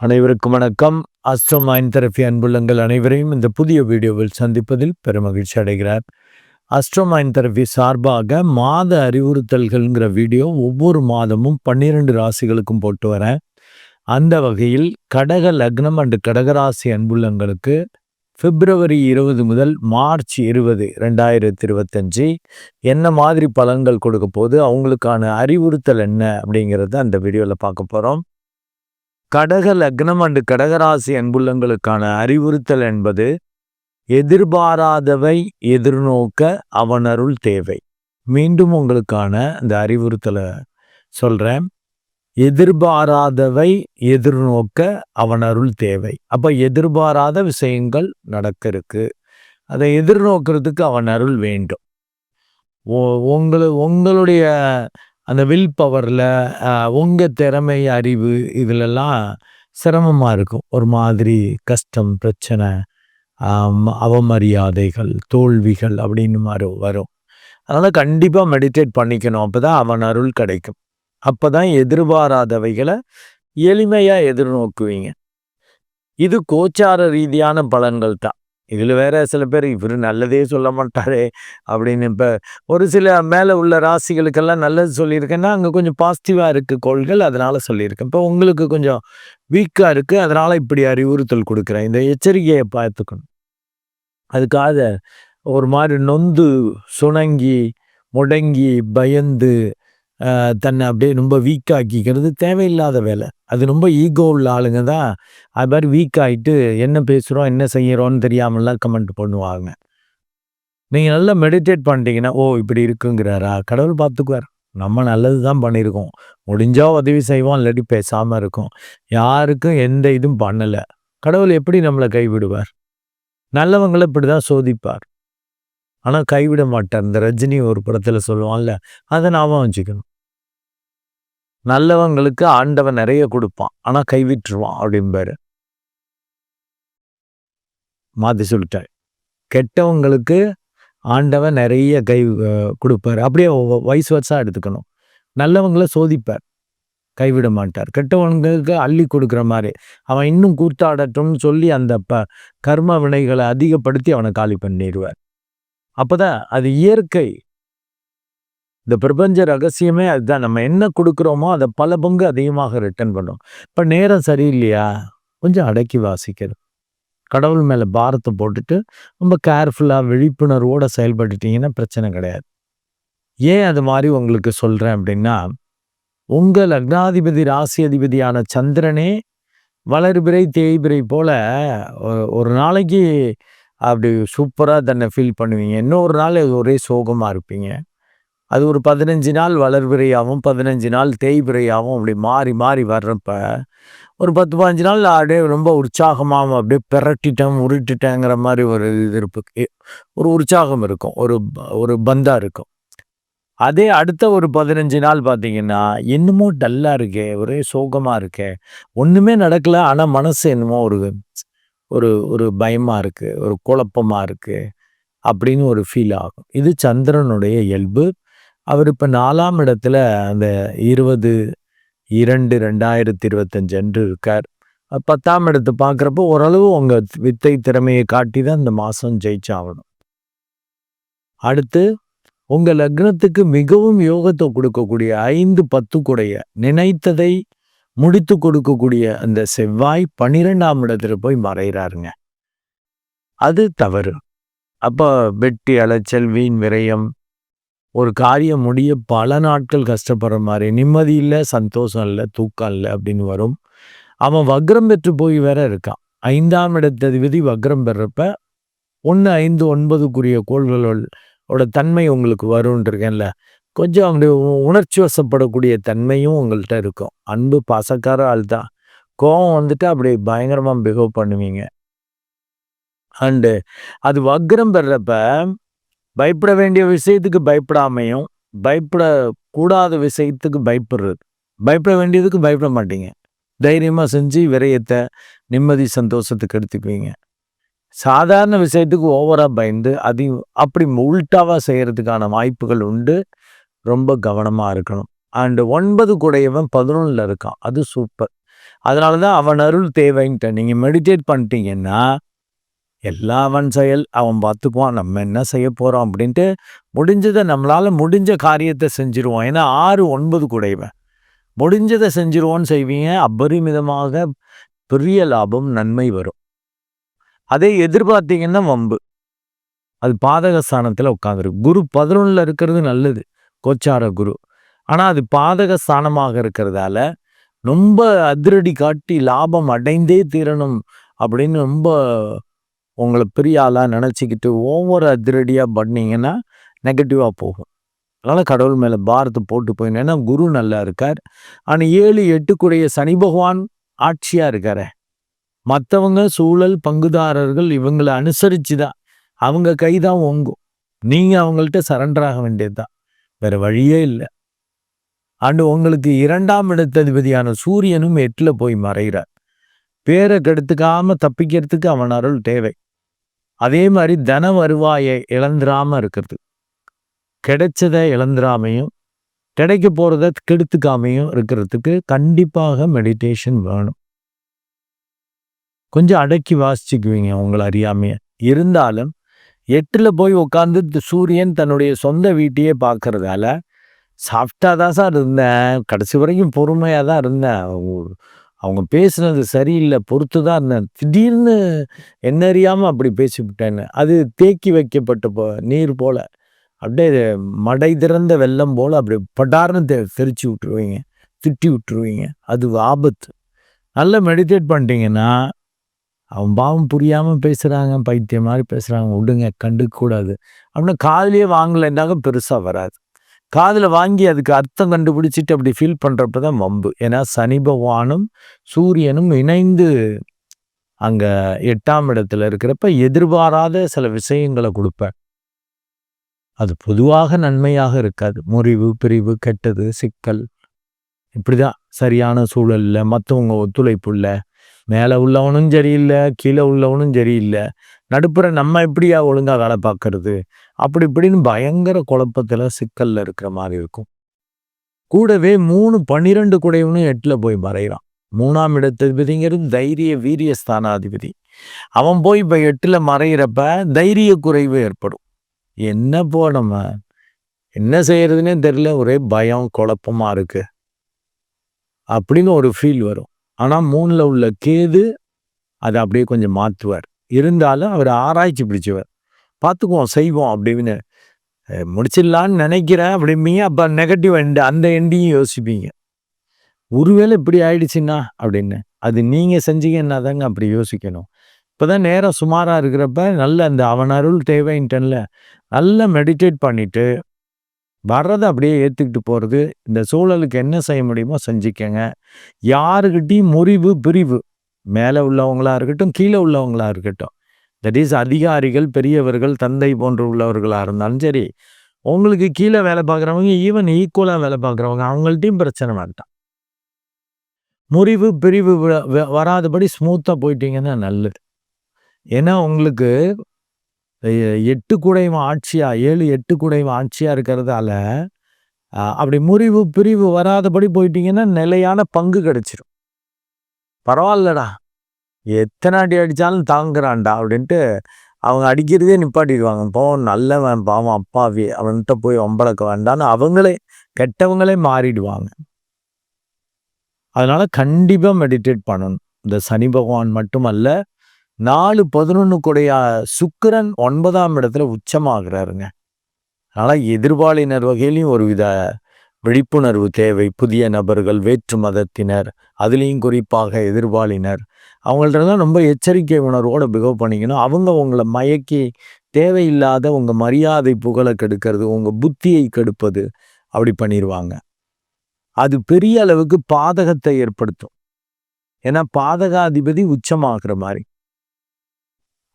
அனைவருக்கும் வணக்கம். Astro mind therapy அன்புள்ளங்கள் அனைவரையும் இந்த புதிய வீடியோவில் சந்திப்பதில் பெருமகிழ்ச்சி அடைகிறார் அஸ்ட்ரோ மைண்ட் தெரப்பி சார்பாக மாத அறிவுறுத்தல்கள்ங்கிற வீடியோ ஒவ்வொரு மாதமும் பன்னிரெண்டு ராசிகளுக்கும் போட்டு வரேன். அந்த வகையில் கடக லக்னம் அண்டு கடகராசி அன்புள்ளங்களுக்கு பிப்ரவரி இருபது முதல் மார்ச் இருபது ரெண்டாயிரத்தி இருபத்தஞ்சி என்ன மாதிரி பலன்கள் கொடுக்க போது அவங்களுக்கான அறிவுறுத்தல் என்ன அப்படிங்கிறத அந்த வீடியோவில் பார்க்க போகிறோம் கடக லக்னம் அண்டு கடகராசி அன்புள்ளங்களுக்கான அறிவுறுத்தல் என்பது எதிர்பாராதவை எதிர்நோக்க அவனருள் தேவை. மீண்டும் உங்களுக்கான இந்த அறிவுறுத்தலை சொல்கிறேன் எதிர்பாராதவை எதிர்நோக்க அவனருள் தேவை. அப்போ எதிர்பாராத விஷயங்கள் நடக்க இருக்கு. அதை எதிர்நோக்கிறதுக்கு அவன் அருள் வேண்டும். உங்களு உங்களுடைய அந்த வில் பவரில் உங்கள் திறமை அறிவு இதிலெல்லாம் சிரமமாக இருக்கும். ஒரு மாதிரி கஷ்டம் பிரச்சனை அவமரியாதைகள் தோல்விகள் அப்படின்னு மாதிரி வரும். அதனால் கண்டிப்பாக மெடிடேட் பண்ணிக்கணும். அப்போ தான் அவன் அருள் கிடைக்கும். அப்போ தான் எதிர்பாராதவைகளை எளிமையாக எதிர்நோக்குவீங்க. இது கோச்சார ரீதியான பலன்கள் தான். இதில் வேற சில பேர் இவர் நல்லதே சொல்ல மாட்டாரே அப்படின்னு இப்போ ஒரு சில மேலே உள்ள ராசிகளுக்கெல்லாம் நல்லது சொல்லியிருக்கேன்னா அங்கே கொஞ்சம் பாசிட்டிவாக இருக்குது கோள்கள் அதனால் சொல்லியிருக்கேன். இப்போ உங்களுக்கு கொஞ்சம் வீக்காக இருக்குது அதனால் இப்படி அறிவுறுத்தல் கொடுக்குறேன். இந்த எச்சரிக்கையை பார்த்துக்கணும். அதுக்காக ஒரு மாதிரி நொந்து சுணங்கி முடங்கி பயந்து தன்னை அப்படியே ரொம்ப வீக் ஆக்கிக்கிறது தேவையில்லாத வேலை. அது ரொம்ப ஈகோ உள்ள ஆளுங்க தான். அது மாதிரி வீக் ஆகிட்டு என்ன பேசுகிறோம் என்ன செய்கிறோன்னு தெரியாமலாம் கமெண்ட் பண்ணுவாங்க. நீங்கள் நல்லா மெடிடேட் பண்ணிட்டீங்கன்னா ஓ இப்படி இருக்குங்கிறாரா? கடவுள் பார்த்துக்குவார். நம்ம நல்லது தான் பண்ணியிருக்கோம். முடிஞ்சால் உதவி செய்வோம் இல்லாட்டி பேசாமல் இருக்கும். யாருக்கும் எந்த இதுவும் பண்ணலை. கடவுள் எப்படி நம்மளை கைவிடுவார்? நல்லவங்களை இப்படி தான் சோதிப்பார். ஆனால் கைவிட மாட்டார். இந்த ரஜினி ஒரு படத்தில் சொல்லுவான்ல அதை ஞாபகம் வச்சுக்கணும் நல்லவங்களுக்கு ஆண்டவன் நிறைய கொடுப்பான். ஆனா கைவிட்டுருவான் அப்படிம்பாரு. மாத்தி சொல்லிட்டார். கெட்டவங்களுக்கு ஆண்டவன் நிறைய கை கொடுப்பாரு. அப்படியே வயசு வருஷம் எடுத்துக்கணும். நல்லவங்கள சோதிப்பார். கைவிட மாட்டார். கெட்டவங்களுக்கு அள்ளி கொடுக்குற மாதிரி. அவன் இன்னும் கூத்தாடட்டும்னு சொல்லி அந்த ப கர்ம வினைகளை அதிகப்படுத்தி அவனை காலி பண்ணிடுவார். அப்போதான் அது இயற்கை இந்த பிரபஞ்ச ரகசியமே அதுதான். நம்ம என்ன கொடுக்குறோமோ அதை பல பங்கு அதிகமாக ரிட்டர்ன் பண்ணும். இப்போ நேரம் சரியில்லையா? கொஞ்சம் அடக்கி வாசிக்கிறது கடவுள் மேலே பாரத்தை போட்டுட்டு ரொம்ப கேர்ஃபுல்லாக விழிப்புணர்வோடு செயல்பட்டுட்டீங்கன்னா பிரச்சனை கிடையாது. ஏன் அது மாதிரி உங்களுக்கு சொல்கிறேன் அப்படின்னா உங்கள் லக்னாதிபதி ராசி அதிபதியான சந்திரனே வளர்பிறை தேய்பிறை போல ஒரு நாளைக்கு அப்படி சூப்பராக தன்னை ஃபீல் பண்ணுவீங்க. இன்னொரு நாள் ஒரே சோகமாக இருப்பீங்க. அது ஒரு பதினஞ்சு நாள் வளர்பிறையாகவும் பதினஞ்சு நாள் தேய்பிறையாகவும் அப்படி மாறி மாறி வர்றப்ப ஒரு பத்து பதினஞ்சு நாள் அப்படியே ரொம்ப உற்சாகமாக அப்படியே பிரட்டிட்டேன் உருட்டுட்டேங்கிற மாதிரி ஒரு இது இருப்பு ஒரு உற்சாகம் இருக்கும் ஒரு ஒரு பந்தா இருக்கும். அதே அடுத்த ஒரு பதினஞ்சு நாள் பார்த்தீங்கன்னா என்னமோ டல்லாக இருக்கே ஒரே சோகமாக இருக்கே ஒன்றுமே நடக்கலை ஆனால் மனசு என்னமோ ஒரு ஒரு ஒரு பயமாக இருக்குது ஒரு குழப்பமாக இருக்குது அப்படின்னு ஒரு ஃபீல் ஆகும். இது சந்திரனுடைய இயல்பு. அவர் இப்போ நாலாம் இடத்துல அந்த இருபது இரண்டு ரெண்டாயிரத்தி இருபத்தஞ்சு அன்று இருக்கார். பத்தாம் இடத்து பார்க்குறப்போ ஓரளவு உங்கள் வித்தை திறமையை காட்டி தான் இந்த மாதம் ஜெயிச்சாகணும். அடுத்து உங்கள் லக்னத்துக்கு மிகவும் யோகத்தை கொடுக்கக்கூடிய ஐந்து பத்துக்குடைய நினைத்ததை முடித்து கொடுக்கக்கூடிய அந்த செவ்வாய் பனிரெண்டாம் இடத்துல போய் மறைகிறாருங்க அது தவறு. அப்போ வெட்டி அலைச்சல் வீண் விரயம் ஒரு காரியம் முடிய பல நாட்கள் கஷ்டப்படுற மாதிரி நிம்மதி இல்லை சந்தோஷம் இல்லை தூக்கம் இல்லை அப்படின்னு வரும். அவன் வக்ரம் பெற்று போய் வேற இருக்கான். ஐந்தாம் இடத்ததிபதி வக்ரம் பெறப்ப ஒன்று ஐந்து ஒன்பதுக்குரிய கோள்களோட தன்மை உங்களுக்கு வரும்ன்றிருக்கேன்ல கொஞ்சம் அவங்களுடைய உணர்ச்சி வசப்படக்கூடிய தன்மையும் உங்கள்கிட்ட இருக்கும். அன்பு பாசக்கார ஆள் தான். கோபம் வந்துட்டு அப்படி பயங்கரமாக பிஹேவ் பண்ணுவீங்க. அண்டு அது வக்ரம் பெறப்ப பயப்பட வேண்டிய விஷயத்துக்கு பயப்படாமையும் பயப்படக்கூடாத விஷயத்துக்கு பயப்படுறது. பயப்பட வேண்டியதுக்கு பயப்பட மாட்டீங்க. தைரியமாக செஞ்சு விரயத்தை நிம்மதி சந்தோஷத்துக்கு எடுத்துக்குவீங்க. சாதாரண விஷயத்துக்கு ஓவராக பயந்து அதையும் அப்படி உள்டாவாக செய்கிறதுக்கான வாய்ப்புகள் உண்டு. ரொம்ப கவனமாக இருக்கணும். அண்டு ஒன்பது கூடையவன் பதினொன்றில் இருக்கான். அது சூப்பர். அதனால தான் அவன் அருள் தேவைன்ட்டு நீங்கள் மெடிடேட் பண்ணிட்டீங்கன்னா எல்லா அவன் செயல் அவன் பார்த்துக்குவான் நம்ம என்ன செய்ய போகிறோம் அப்படின்ட்டு முடிஞ்சதை நம்மளால் முடிஞ்ச காரியத்தை செஞ்சிருவோம் ஏன்னா ஆறு ஒன்பது குடைவன். முடிஞ்சதை செஞ்சிருவோன்னு செய்வீங்க அபரிமிதமாக பெரிய லாபம் நன்மை வரும். அதே எதிர்பார்த்தீங்கன்னா வம்பு. அது பாதக ஸ்தானத்தில் உட்காந்துருக்கு குரு பதினொன்றில் இருக்கிறது நல்லது கோச்சார குரு. ஆனால் அது பாதக ஸ்தானமாக இருக்கிறதால ரொம்ப அதிரடி காட்டி லாபம் அடைந்தே தீரணும் அப்படின்னு ரொம்ப உங்களை பெரிய ஆளாக நினச்சிக்கிட்டு ஒவ்வொரு அதிரடியாக பண்ணீங்கன்னா நெகட்டிவாக போகும். அதனால் கடவுள் மேலே பாரத்தை போட்டு போயின்னு ஏன்னா குரு நல்லா இருக்கார். ஆனால் ஏழு எட்டுக்குடைய சனி பகவான் ஆட்சியாக இருக்கார. மற்றவங்க சூழல் பங்குதாரர்கள் இவங்களை அனுசரித்து தான் அவங்க கை தான் ஒங்கும் நீங்கள் அவங்கள்ட்ட சரண்டர் ஆக வேண்டியது தான் வேறு வழியே இல்லை. அண்டு உங்களுக்கு இரண்டாம் இடத்ததிபதியான சூரியனும் எட்டில் போய் மறைகிறார். பேரை கெடுத்துக்காமல் தப்பிக்கிறதுக்கு அவன் அருள் தேவை. அதே மாதிரி தன வருவாயை இழந்துராம இருக்கிறது. கிடைச்சதை இழந்துராமையும் கிடைக்க போறத கெடுத்துக்காமையும் இருக்கிறதுக்கு கண்டிப்பாக மெடிடேஷன் வேணும். கொஞ்சம் அடக்கி வாசிச்சுக்குவீங்க உங்களை அறியாமைய. இருந்தாலும் எட்டுல போய் உட்காந்து சூரியன் தன்னுடைய சொந்த வீட்டையே பார்க்கறதால சாஃப்டாக தான் சார் இருந்தேன். கடைசி வரைக்கும் பொறுமையாக தான் இருந்தேன். அவங்க பேசுனது சரியில்லை பொறுத்து தான் இருந்தேன். திடீர்னு என்ன அறியாமல் அப்படி பேசிவிட்டேன்னு. அது தேக்கி வைக்கப்பட்ட போ நீர் போல். அப்படியே மடை திறந்த வெள்ளம் போல் அப்படி படார்னு தெ தெரிச்சு விட்டுருவீங்க. திட்டி விட்டுருவீங்க. அது ஆபத்து. நல்லா மெடிடேட் பண்ணிட்டீங்கன்னா அவன் பாவம் புரியாமல் பேசுகிறாங்க பைத்தியம் மாதிரி பேசுகிறாங்க விடுங்க கண்டுக்கூடாது அப்படின்னா காதலியே வாங்கலைன்னாக்க பெருசாக வராது. காதில் வாங்கி அதுக்கு அர்த்தம் கண்டுபிடிச்சிட்டு அப்படி ஃபீல் பண்ணுறப்ப தான் வம்பு. ஏன்னா சனி பகவானும் சூரியனும் இணைந்து அங்கே எட்டாம் இடத்துல இருக்கிறப்ப எதிர்பாராத சில விஷயங்களை கொடுப்பேன். அது பொதுவாக நன்மையாக இருக்காது. முறிவு பிரிவு கெட்டது சிக்கல். இப்படிதான் சரியான சூழலில் மற்றவங்க ஒத்துழைப்பு இல்லை. மேலே உள்ளவனும் சரியில்லை கீழே உள்ளவனும் சரியில்லை. நடுப்புற நம்ம எப்படியா ஒழுங்காக வேலை பார்க்கறது? அப்படி இப்படின்னு பயங்கர குழப்பத்தில் சிக்கலில் இருக்கிற மாதிரி இருக்கும். கூடவே மூணு பன்னிரெண்டு குடையவனும் எட்டில் போய் மறைகிறான் மூணாம் இடத்ததிபதிங்கிறது தைரிய வீரிய ஸ்தானாதிபதி. அவன் போய் இப்போ எட்டில் மறைகிறப்ப தைரிய குறைவு ஏற்படும். என்ன போ நம்ம? என்ன செய்யறதுன்னே தெரியல. ஒரே பயம் குழப்பமாக இருக்கு. அப்படின்னு ஒரு ஃபீல் வரும். ஆனால் மூணில் உள்ள கேது அதை அப்படியே கொஞ்சம் மாற்றுவார் இருந்தாலும் அவர் ஆராய்ச்சி பிடிச்சவர். பார்த்துக்குவோம் செய்வோம் அப்படின்னு. முடிச்சிடலான்னு நினைக்கிறேன் அப்படிம்பீங்க. அப்போ நெகட்டிவ் எண்டு அந்த எண்டையும் யோசிப்பீங்க. ஒருவேளை இப்படி ஆயிடுச்சுன்னா அப்படின்னு. அது நீங்கள் செஞ்சீங்கன்னா தாங்க அப்படி யோசிக்கணும். இப்போ தான் நேரம் சுமாராக இருக்கிறப்ப நல்ல அந்த அவன் அருள் தேவைன்ட்டன்ல நல்லா மெடிடேட் பண்ணிவிட்டு வர்றதை அப்படியே ஏற்றுக்கிட்டு போகிறது இந்த சூழலுக்கு என்ன செய்ய முடியுமோ செஞ்சுக்கங்க. யாருக்கிட்டையும் முறிவு பிரிவு. மேலே உள்ளவங்களாக இருக்கட்டும் கீழே உள்ளவங்களாக இருக்கட்டும். தட் இஸ் அதிகாரிகள் பெரியவர்கள் தந்தை போன்ற உள்ளவர்களாக இருந்தாலும் சரி உங்களுக்கு கீழே வேலை பார்க்குறவங்க ஈவன் ஈக்குவலாக வேலை பார்க்குறவங்க அவங்கள்ட்டையும் பிரச்சனை வேண்டாம் முறிவு பிரிவு வராதபடி ஸ்மூத்தாக போயிட்டீங்கன்னா நல்லது. ஏன்னா உங்களுக்கு எட்டு குடைவன் ஆட்சியாக ஏழு எட்டு குடைவன் ஆட்சியாக இருக்கிறதால அப்படி முறிவு பிரிவு வராதபடி போயிட்டீங்கன்னா நிலையான பங்கு கிடச்சிரும். பரவாயில்லடா. எத்தனை அடி அடித்தாலும் தாங்குறான்டா அப்படின்ட்டு அவங்க அடிக்கிறதே நிப்பாட்டிடுவாங்க. போவன் நல்லவன் பாவம் அப்பாவி அவன்கிட்ட போய் ஒம்பளக்க வேண்டான்னு அவங்களே கெட்டவங்களே மாறிடுவாங்க. அதனால் கண்டிப்பாக மெடிடேட் பண்ணணும். இந்த சனி பகவான் மட்டுமல்ல நாலு பதினொன்று கூடைய சுக்கரன் ஒன்பதாம் இடத்துல உச்சமாகிறாருங்க. அதனால் எதிர்பாலினர் வகையிலையும் ஒரு வித விழிப்புணர்வு தேவை. புதிய நபர்கள் வேற்று மதத்தினர் அதுலேயும் குறிப்பாக எதிர்பாலினர் அவங்கள்ட்ட தான் ரொம்ப எச்சரிக்கை உணர்வோடு பிகவ் பண்ணிக்கணும். அவங்க உங்களை மயக்கி தேவையில்லாத உங்கள் மரியாதை புகழை கெடுக்கிறது உங்கள் புத்தியை கெடுப்பது அப்படி பண்ணிடுவாங்க அது பெரிய அளவுக்கு பாதகத்தை ஏற்படுத்தும். ஏன்னா பாதகாதிபதி உச்சமாகிற மாதிரி.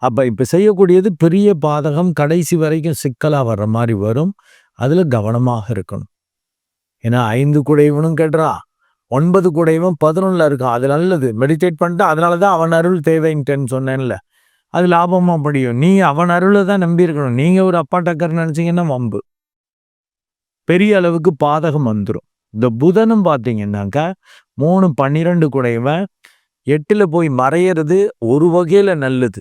அப்போ இப்போ செய்யக்கூடியது பெரிய பாதகம் கடைசி வரைக்கும் சிக்கலாக வர்ற மாதிரி வரும். அதில் கவனமாக இருக்கணும். ஏன்னா ஐந்து குடைவனும் கெடுறா. ஒன்பது குடைவன் பதினொன்றில் இருக்கும் அது நல்லது. மெடிடேட் பண்ணிட்டு அதனால தான் அவன் அருள் தேவைங்கிட்டேன்னு சொன்னேன்ல. அது லாபமாக முடியும் நீ அவன் அருளை தான் நம்பி இருக்கணும் நீங்கள் ஒரு அப்பா டக்கர் நினச்சிங்கன்னா வம்பு. பெரிய அளவுக்கு பாதகம் வந்துடும் இந்த புதனும் பார்த்தீங்கன்னாக்கா மூணு பன்னிரெண்டு குடைவன் எட்டில் போய் மறையிறது ஒரு வகையில் நல்லது.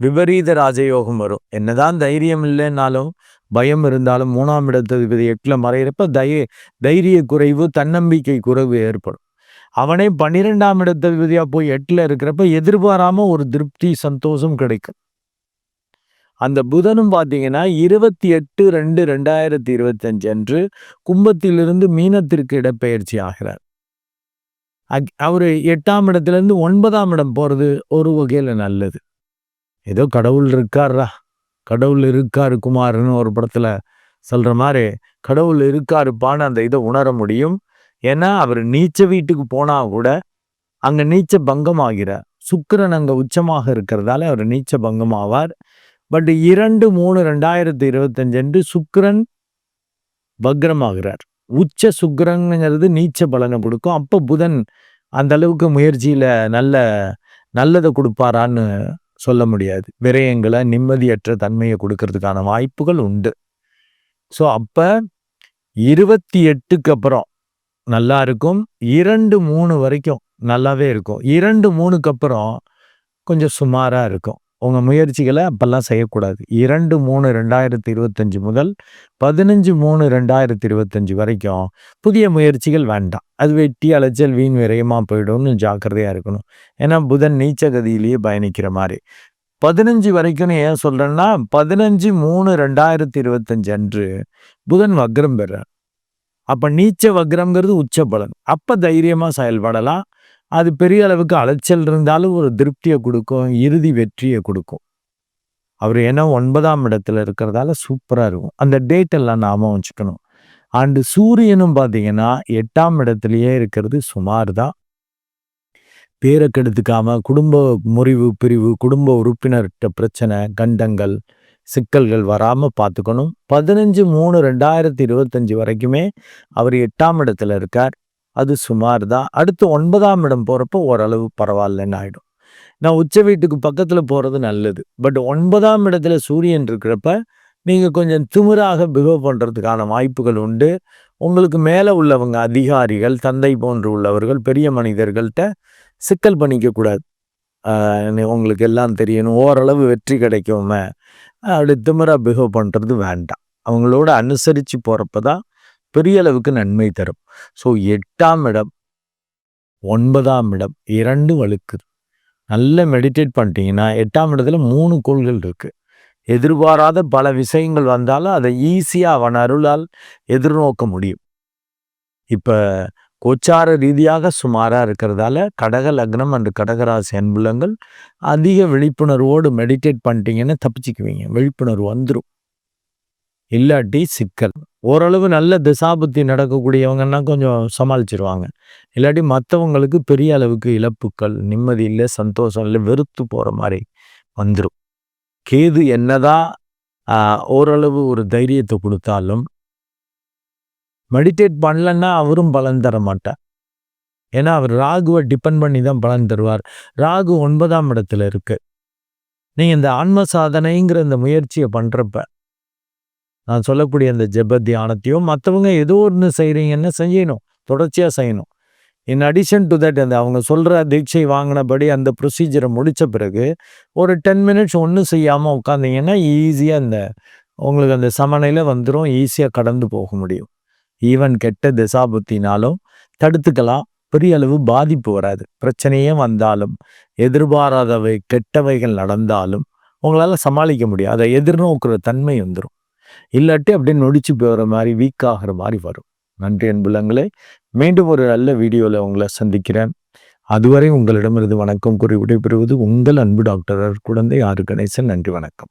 விபரீத ராஜயோகம் வரும். என்னதான் தைரியம் இல்லைன்னாலும் பயம் இருந்தாலும் மூணாம் இடத்ததிபதி எட்டில் மறையிறப்ப தை தைரிய குறைவு தன்னம்பிக்கை குறைவு ஏற்படும். அவனே பன்னிரெண்டாம் இடத்ததிபதியாக போய் எட்டில் இருக்கிறப்ப எதிர்பாராமல் ஒரு திருப்தி சந்தோஷம் கிடைக்கும். அந்த புதனும் பார்த்தீங்கன்னா இருபத்தி எட்டு ரெண்டு ரெண்டாயிரத்தி இருபத்தஞ்சு அன்று கும்பத்திலிருந்து மீனத்திற்கு இடப்பெயர்ச்சி ஆகிறார். அவர் எட்டாம் இடத்துலேருந்து ஒன்பதாம் இடம் போகிறது ஒரு வகையில் நல்லது. ஏதோ கடவுள் இருக்காரா கடவுள் இருக்காரு குமாருன்னு ஒரு படத்தில் சொல்கிற மாதிரி கடவுள் இருக்காருப்பான்னு அந்த இதை உணர முடியும். ஏன்னா அவர் நீச்ச வீட்டுக்கு போனால் கூட அங்கே நீச்ச பங்கம் ஆகிறார் சுக்கரன் அங்கே உச்சமாக இருக்கிறதால அவர் நீச்ச பங்கம் ஆவார் பட் இரண்டு மூணு ரெண்டாயிரத்தி இருபத்தஞ்சு அன்று சுக்கரன் பக்ரமாகிறார் உச்ச சுக்கரங்கிறது நீச்ச பலனை கொடுக்கும். அப்போ புதன் அந்த அளவுக்கு முயற்சியில் நல்ல நல்லதை கொடுப்பாரான்னு சொல்ல முடியாது. விரயங்களை நிம்மதியற்ற தன்மையை கொடுக்கறதுக்கான வாய்ப்புகள் உண்டு. ஸோ அப்போ இருபத்தி எட்டுக்கு அப்புறம் நல்லா இருக்கும். இரண்டு மூணு வரைக்கும் நல்லாவே இருக்கும். இரண்டு மூணுக்கு அப்புறம் கொஞ்சம் சுமாராக இருக்கும். உங்கள் முயற்சிகளை அப்போல்லாம் செய்யக்கூடாது. இரண்டு மூணு ரெண்டாயிரத்தி இருபத்தஞ்சி முதல் பதினஞ்சு மூணு ரெண்டாயிரத்தி இருபத்தஞ்சி வரைக்கும் புதிய முயற்சிகள் வேண்டாம். அது வெட்டி அலைச்சல் வீண் விரயமாக போயிடும்னு ஜாக்கிரதையாக இருக்கணும். ஏன்னா புதன் நீச்சகதியிலேயே பயணிக்கிற மாதிரி. பதினஞ்சு வரைக்கும்னு ஏன் சொல்கிறேன்னா பதினஞ்சு மூணு ரெண்டாயிரத்தி இருபத்தஞ்சு அன்று புதன் வக்ரம் பெறார். அப்போ நீச்ச வக்ரம்ங்கிறது உச்ச பலன். அப்போ தைரியமாக செயல்படலாம். அது பெரிய அளவுக்கு அலைச்சல் இருந்தாலும் ஒரு திருப்தியை கொடுக்கும் இறுதி வெற்றியை கொடுக்கும். அவர் ஏன்னா ஒன்பதாம் இடத்துல இருக்கிறதால சூப்பராக இருக்கும். அந்த டேட்டெல்லாம் நாம வச்சுக்கணும். அண்டு சூரியனும் பார்த்தீங்கன்னா எட்டாம் இடத்துலயே இருக்கிறது சுமார் தான். பேரை கெடுத்துக்காம குடும்ப முறிவு பிரிவு குடும்ப உறுப்பினர்கிட்ட பிரச்சனை கண்டங்கள் சிக்கல்கள் வராமல் பார்த்துக்கணும் பதினஞ்சு மூணு ரெண்டாயிரத்தி இருபத்தஞ்சு வரைக்குமே அவர் எட்டாம் இடத்துல இருக்கார். அது சுமார் தான் அடுத்து ஒன்பதாம் இடம் போகிறப்போ ஓரளவு பரவாயில்லன்னு ஆகிடும் நான் உச்ச வீட்டுக்கு பக்கத்தில் போகிறது நல்லது. பட் ஒன்பதாம் இடத்துல சூரியன் இருக்கிறப்ப நீங்கள் கொஞ்சம் திமிராக பிஹேவ் பண்ணுறதுக்கான வாய்ப்புகள் உண்டு. உங்களுக்கு மேலே உள்ளவங்க அதிகாரிகள் தந்தை போன்று உள்ளவர்கள் பெரிய மனிதர்கள்ட்ட சிக்கல் பண்ணிக்கக்கூடாது. உங்களுக்கு எல்லாம் தெரியணும். ஓரளவு வெற்றி கிடைக்குமே. அப்படி திமிராக பிஹேவ் பண்ணுறது வேண்டாம். அவங்களோட அனுசரித்து போகிறப்ப தான் பெரிய அளவுக்கு நன்மை தரும். ஸோ எட்டாம் இடம் ஒன்பதாம் இடம் இரண்டு வழுக்குது. நல்ல மெடிடேட் பண்ணிட்டீங்கன்னா எட்டாம் இடத்துல மூணு கோள்கள் இருக்குது எதிர்பாராத பல விஷயங்கள் வந்தாலும் அதை ஈஸியாக அவன் அருளால் எதிர்நோக்க முடியும். இப்போ கோச்சார ரீதியாக சுமாராக இருக்கிறதால கடக லக்னம் அண்டு கடகராசி அன்புலங்கள் அதிக விழிப்புணர்வோடு மெடிடேட் பண்ணிட்டீங்கன்னு தப்பிச்சுக்குவீங்க. விழிப்புணர்வு வந்துடும் இல்லாட்டி சிக்கல். ஓரளவு நல்ல திசாபுத்தி நடக்கக்கூடியவங்கன்னா கொஞ்சம் சமாளிச்சிருவாங்க. இல்லாட்டி மற்றவங்களுக்கு பெரிய அளவுக்கு இழப்புக்கள் நிம்மதி இல்லை சந்தோஷம் இல்லை வெறுத்து போகிற மாதிரி வந்துடும் கேது என்னதான் ஓரளவு ஒரு தைரியத்தை கொடுத்தாலும் மெடிடேட் பண்ணலன்னா அவரும் பலன் தர மாட்டார். ஏன்னா அவர் ராகுவை டிபெண்ட் பண்ணி தான் பலன் தருவார். ராகு ஒன்பதாம் இடத்துல இருக்கு. நீங்கள் இந்த ஆன்ம சாதனைங்கிற இந்த முயற்சியை பண்ணுறப்ப நான் சொல்லக்கூடிய அந்த ஜெப தியானத்தையும் மற்றவங்க ஏதோ ஒன்று செய்கிறீங்கன்னு செய்யணும்? தொடர்ச்சியாக செய்யணும். இன் அடிஷன் டு தட் அந்த அவங்க சொல்கிற தீட்சை வாங்கினபடி அந்த ப்ரொசீஜரை முடித்த பிறகு ஒரு டென் மினிட்ஸ் ஒன்றும் செய்யாமல் உட்காந்திங்கன்னா ஈஸியாக அந்த உங்களுக்கு அந்த சமநிலை வந்துடும் ஈஸியாக கடந்து போக முடியும். ஈவன் கெட்ட திசாபுத்தினாலும் தடுத்துக்கலாம். பெரிய அளவு பாதிப்பு வராது. பிரச்சனையே வந்தாலும் எதிர்பாராதவை கெட்டவைகள் நடந்தாலும் உங்களால் சமாளிக்க முடியும். அதை எதிர்நோக்குற தன்மை வந்துடும் இல்லாட்டி அப்படியே நொடிச்சு போகிற மாதிரி வீக் ஆகிற மாதிரி வரும். நன்றி அன்புலங்களே. மீண்டும் ஒரு நல்ல வீடியோவில் உங்களை சந்திக்கிறேன். அதுவரை உங்களிடமிருந்து வணக்கம் கூறி விடைபெறுவது உங்கள் அன்பு டாக்டர் குழந்தை ஆறு கணேசன். நன்றி வணக்கம்.